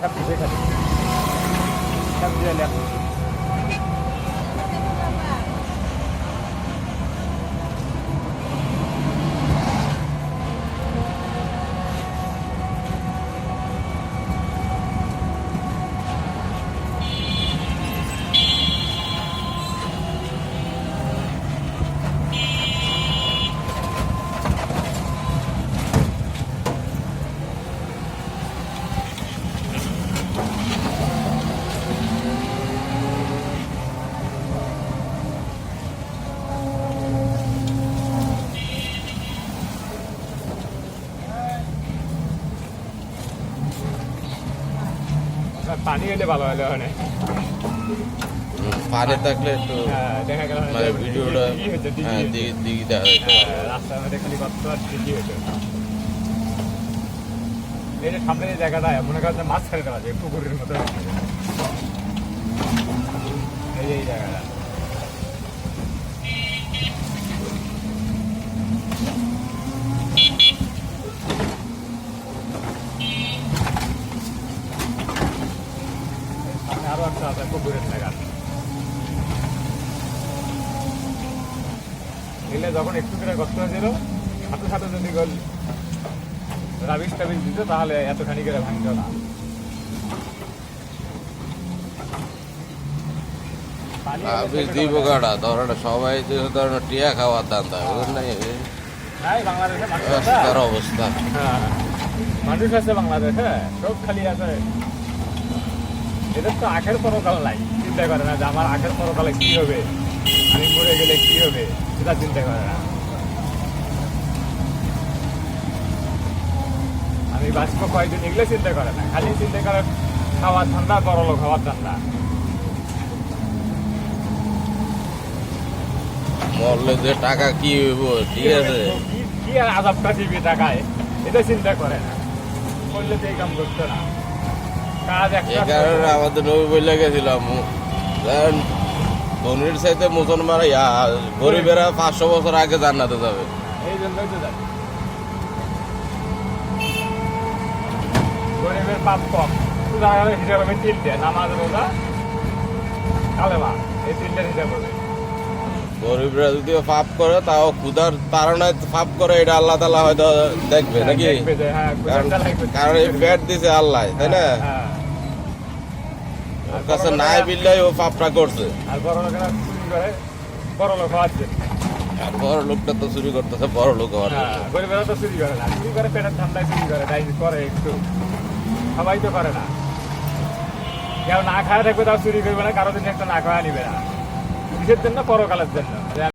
看不见，看不见，不见亮。পানি হলে ভালো হলে হয় পারে থাকলে একটু দেখা গেল মানে ভিডিওটা দিকে দেখা রাস্তার মধ্যে খালি কত আর ঠিকই হতো এই যে সামনে যে জায়গাটা মনে করেন মাছ ছাড়ে দেওয়া যায় পুকুরের মতো। এই জায়গাটা। সামনে আরও একটা আছে পুকুরের জায়গা এলে যখন একটু করে গর্ত হয়েছিল সাথে সাথে যদি গল রাবিশ টাবিশ দিত তাহলে এতখানি করে ভাঙতো না। দিব ধরেন সবাই ধরেন টিয়া খাওয়ার দান্দা বুঝলেন না নাই বাংলাদেশে অবস্থা। হ্যাঁ, মানুষ আছে বাংলাদেশে সব খালি আছে। এদের তো আখের পরকাল নাই চিন্তা করে না যে আমার আখের পরকালে কি হবে? আমি মরে গেলে কি হবে? সেটা চিন্তা করে না। আমি বাঁচবো কয়েকদিন এগুলো চিন্তা করে না খালি চিন্তা করে খাওয়ার ঠান্ডা করল খাওয়ার ঠান্ডা মরলে যে টাকা কি হইব ঠিক আছে? কি- কি আর আজাবটা দিবি টাকায়? এটা চিন্তা করে না। করলে তো এই কাম করতো না। কারণে আমাদের নবী বলে গেছিলাম ধরেন ধনির চাইতে মুসলমান গরিবেরা পাঁচশো বছর আগে জান্নাতে যাবে। এই জন্যই তো যাই। গরিবের পাপ কম। সুদা হিসাব হবে তিনটে নামাজ রোজা কালেমা এই তিনটের হিসাব হবে। গরিবরা যদিও পাপ করে তাও ক্ষুধার তাড়নায় পাপ করে এটা আল্লাহ তালা হয়তো দেখবে নাকি? হ্যাঁ, কারণ ক্ষুধাটা লাগবে। কারণ এই পেট দিছে আল্লাহ তাই না? হ্যাঁ, ওর কাছে নাই বিল্লাই ও পাপটা করছে। আর বড় লোকেরা চুরি করে বড় লোক আছে আর বড় লোকটা তো চুরি করতেছে বড় লোক হওয়ার হ্যাঁ। গরিবেরা তো চুরি করে না। চুরি করে পেটের ঠান্ডায় চুরি করে তাই করে একটু। সবাই তো করে না। কেউ না খায় থাকবে তাও চুরি করবে না কারও দিন একটা না খাওয়া নিবে না। কিসের জন্য? পরকালের জন্য।